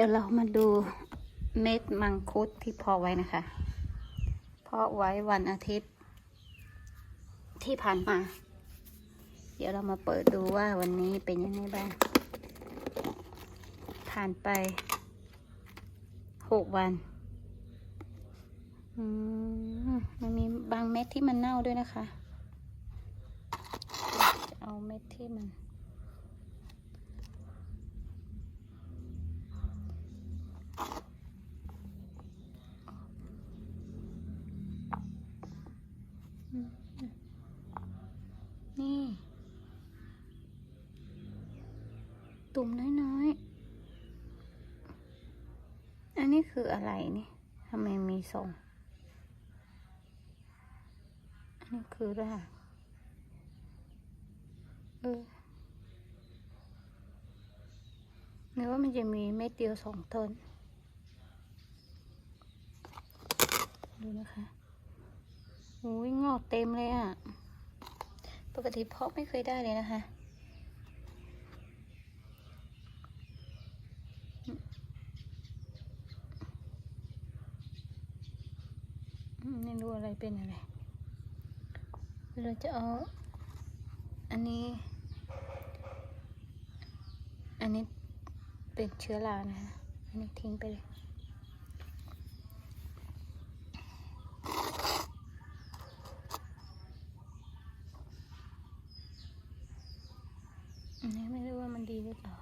ดี๋ยวเรามาดูเม็ดมังคุดที่เพาะไว้นะคะ เพาะไว้วันอาทิตย์ที่ผ่านมา เดี๋ยวเรามาเปิดดูว่าวันนี้เป็นยังไงบ้าง ผ่านไปหกวันมมันมีบางเม็ดที่มันเน่าด้วยนะคะจะเอาเม็ดที่มัน นี่ ตุ่มน้อยๆ อันนี้คืออะไรนี่ทำไมมีสองอันนี้คือรากเออหรือว่ามันจะมีเม็ดเดียวสองต้น ดูนะคะ โอ้ยงอกเต็มเลยอะ ปกติเพาะไม่เคยได้เลยนะคะ ไม่รู้อะไรเป็นอะไร เราจะเอา อันนี้ อันนี้เป็นเชื้อรานะคะ อันนี้ทิ้งไปเลย อันนี้ ไม่รู้ว่ามันดีหรือเปล่า